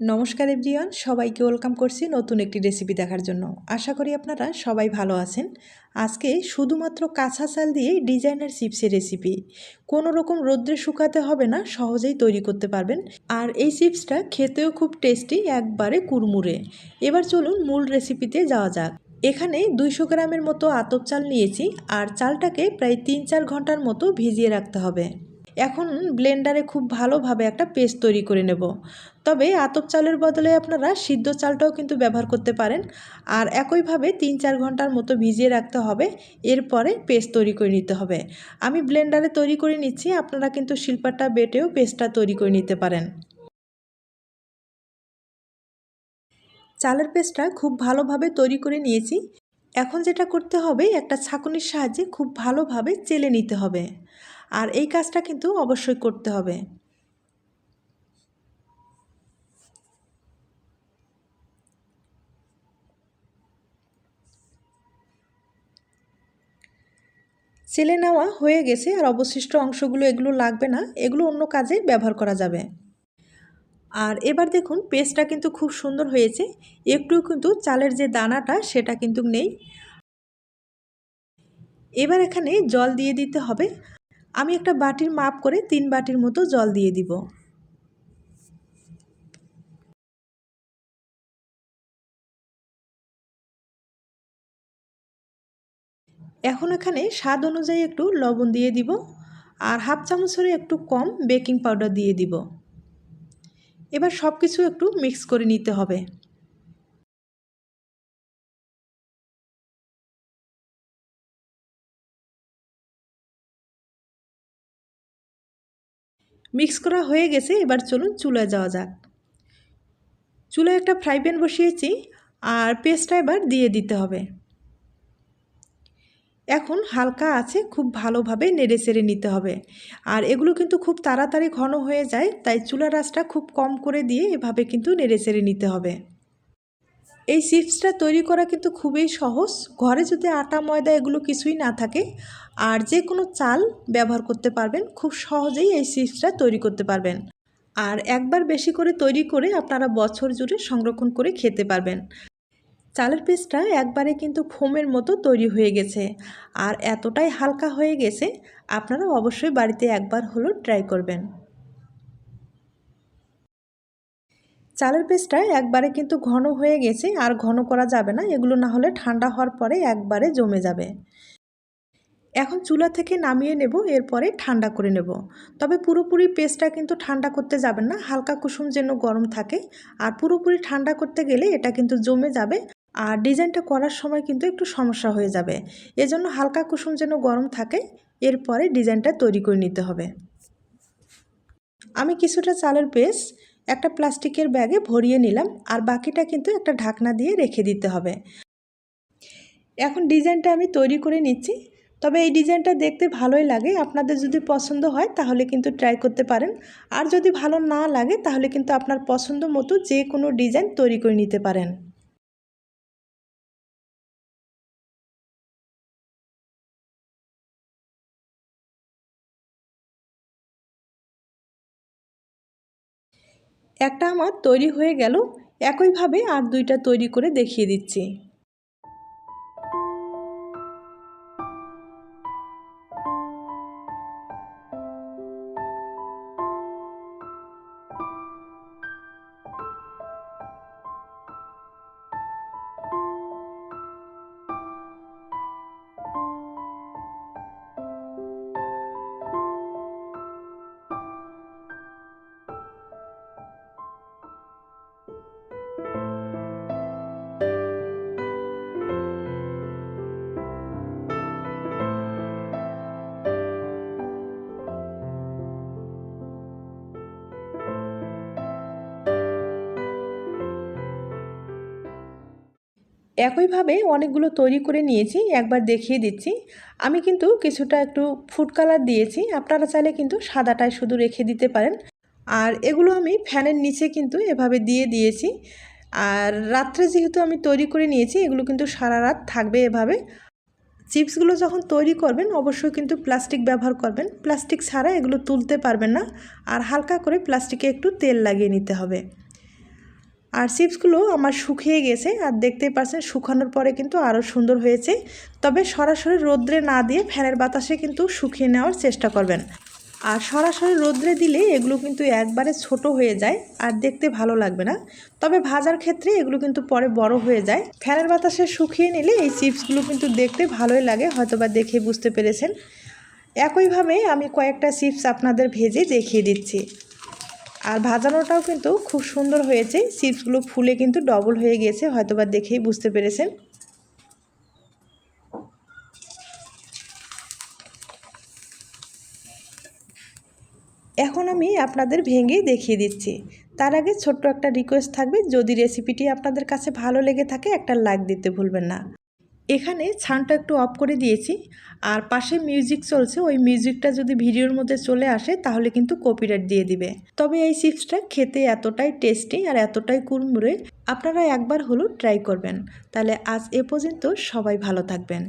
নমস্কার এভরিওয়ান, সবাইকে ওয়েলকাম করছি নতুন একটি রেসিপি দেখার জন্য। আশা করি আপনারা সবাই ভালো আছেন। আজকে শুধুমাত্র কাঁচা চাল দিয়ে ডিজাইনার চিপসের রেসিপি। কোনো রকম রোদ্রে শুকাতে হবে না, সহজেই তৈরি করতে পারবেন। আর এই চিপসটা খেতেও খুব টেস্টি, একবারে কুরমুরে এবার চলুন মূল রেসিপিতে যাওয়া যাক। এখানে দুইশো গ্রামের মতো আতপ চাল নিয়েছি, আর চালটাকে প্রায় তিন চার ঘণ্টার মতো ভিজিয়ে রাখতে হবে। এখন ব্লেন্ডারে খুব ভালোভাবে একটা পেস্ট তৈরি করে নেব। তবে আতপ চালের বদলে আপনারা সিদ্ধ চালটাও কিন্তু ব্যবহার করতে পারেন। আর একইভাবে তিন চার ঘণ্টার মতো ভিজিয়ে রাখতে হবে। এরপরে পেস্ট তৈরি করে নিতে হবে। আমি ব্লেন্ডারে তৈরি করে নিচ্ছি। আপনারা কিন্তু শিল্পাটা বেটেও পেস্টটা তৈরি করে নিতে পারেন। চালের পেস্টটা খুব ভালোভাবে তৈরি করে নিয়েছি। এখন যেটা করতে হবে, একটা ছাঁকুনির সাহায্যে খুব ভালোভাবে চেলে নিতে হবে। আর এই কাজটা কিন্তু অবশ্যই করতে হবে। চেলে নেওয়া হয়ে গেছে আর অবশিষ্ট অংশগুলো এগুলো লাগবে না, এগুলো অন্য কাজে ব্যবহার করা যাবে। আর এবার দেখুন, পেস্টটা কিন্তু খুব সুন্দর হয়েছে একটু কিন্তু চালের যে দানাটা সেটা কিন্তু নেই। এবার এখানে জল দিয়ে দিতে হবে। আমি একটা বাটির মাপ করে তিন বাটির মতো জল দিয়ে দিব। এখন এখানে স্বাদ অনুযায়ী একটু লবণ দিয়ে দিব আর হাফ চামচের একটু কম বেকিং পাউডার দিয়ে দিব। এবার সব কিছু একটু মিক্স করে নিতে হবে। মিক্স করা হয়ে গেছে, এবার চলুন চুলায় যাওয়া যাক। চুলায় একটা ফ্রাই প্যান বসিয়েছি আর পেস্টটা এবার দিয়ে দিতে হবে। এখন হালকা আছে, খুব ভালোভাবে নেড়ে চেড়ে নিতে হবে। আর এগুলো কিন্তু খুব তাড়াতাড়ি ঘন হয়ে যায়, তাই চুলা রাসটা খুব কম করে দিয়ে এভাবে কিন্তু নেড়ে চেড়ে নিতে হবে। এই চিপসটা তৈরি করা কিন্তু খুবই সহজ। ঘরে যদি আটা, ময়দা এগুলো কিছুই না থাকে, আর যে কোনো চাল ব্যবহার করতে পারবেন, খুব সহজেই এই চিপসটা তৈরি করতে পারবেন। আর একবার বেশি করে তৈরি করে আপনারা বছর জুড়ে সংরক্ষণ করে খেতে পারবেন। চালের পেস্টটা একবারে কিন্তু ফোমের মতো তৈরি হয়ে গেছে। আর এতটাই হালকা হয়ে গেছে আপনারা অবশ্যই বাড়িতে একবার হলো ট্রাই করবেন। চালের পেস্টটা একবারে কিন্তু ঘন হয়ে গেছে আর ঘন করা যাবে না। এগুলো না হলে ঠান্ডা হওয়ার পরে একবারে জমে যাবে। এখন চুলা থেকে নামিয়ে নেব, এরপরে ঠান্ডা করে নেব। তবে পুরোপুরি পেস্টটা কিন্তু ঠান্ডা করতে যাবেন না, হালকা কুসুম যেন গরম থাকে। আর পুরোপুরি ঠান্ডা করতে গেলে এটা কিন্তু জমে যাবে আর ডিজাইনটা করার সময় কিন্তু একটু সমস্যা হয়ে যাবে। এজন্য হালকা কুসুম যেন গরম থাকে, এরপরে ডিজাইনটা তৈরি করে নিতে হবে। আমি কিছুটা চালের পেস্ট একটা প্লাস্টিকের ব্যাগে ভরিয়ে নিলাম আর বাকিটা কিন্তু একটা ঢাকনা দিয়ে রেখে দিতে হবে। এখন ডিজাইনটা আমি তৈরি করে নিচ্ছি। তবে এই ডিজাইনটা দেখতে ভালোই লাগে। আপনাদের যদি পছন্দ হয় তাহলে কিন্তু ট্রাই করতে পারেন। আর যদি ভালো না লাগে তাহলে কিন্তু আপনার পছন্দ মতো যে কোনো ডিজাইন তৈরি করে নিতে পারেন। একটা আমার তৈরি হয়ে গেল। একইভাবে আর দুইটা তৈরি করে দেখিয়ে দিচ্ছি। একইভাবে অনেকগুলো তৈরি করে নিয়েছি, একবার দেখিয়ে দিচ্ছি। আমি কিন্তু কিছুটা একটু ফুড কালার দিয়েছি, আপনারা চাইলে কিন্তু সাদাটাই শুধু রেখে দিতে পারেন। আর এগুলো আমি ফ্যানের নিচে কিন্তু এভাবে দিয়ে দিয়েছি। আর রাত্রে যেহেতু আমি তৈরি করে নিয়েছি, এগুলো কিন্তু সারা রাত থাকবে এভাবে। চিপসগুলো যখন তৈরি করবেন, অবশ্যই কিন্তু প্লাস্টিক ব্যবহার করবেন। প্লাস্টিক ছাড়া এগুলো তুলতে পারবেন না। আর হালকা করে প্লাস্টিকে একটু তেল লাগিয়ে নিতে হবে। আর চিপসগুলো আমার শুকিয়ে গেছে আর দেখতেই পাচ্ছেন শুকানোর পরে কিন্তু আরও সুন্দর হয়েছে। তবে সরাসরি রোদ্রে না দিয়ে ফ্যানের বাতাসে কিন্তু শুকিয়ে নেওয়ার চেষ্টা করবেন। আর সরাসরি রোদ্রে দিলে এগুলো কিন্তু একবারে ছোট হয়ে যায় আর দেখতে ভালো লাগবে না। তবে ভাজার ক্ষেত্রে এগুলো কিন্তু পরে বড় হয়ে যায়। ফ্যানের বাতাসে শুকিয়ে নিলে এই চিপসগুলো কিন্তু দেখতে ভালোই লাগে, হয়তোবা দেখে বুঝতে পেরেছেন। একইভাবে আমি কয়েকটা চিপস আপনাদের ভেজে দেখিয়ে দিচ্ছি। আর ভাজানোটাও কিন্তু খুব সুন্দর হয়েছে। চিপসগুলো ফুলে কিন্তু ডবল হয়ে গিয়েছে, হয়তোবা দেখেই বুঝতে পেরেছেন। এখন আমি আপনাদের ভেঙে দেখিয়ে দিচ্ছি। তার আগে ছোট্ট একটা রিকোয়েস্ট থাকবে। যদি রেসিপিটি আপনাদের কাছে ভালো লেগে থাকে, একটা লাইক দিতে ভুলবেন না। এখানে ছানটা একটু অফ করে দিয়েছি। আর পাশে মিউজিক চলছে, ওই মিউজিকটা যদি ভিডিওর মধ্যে চলে আসে, তাহলে কিন্তু কপিরাইট দিয়ে দিবে। তবে এই চিপসটা খেতে এতটাই টেস্টি আর এতটাই কুড়মুড়ে, আপনারা একবার হলো ট্রাই করবেন। তাহলে আজ এ পর্যন্ত সবাই ভালো থাকবেন।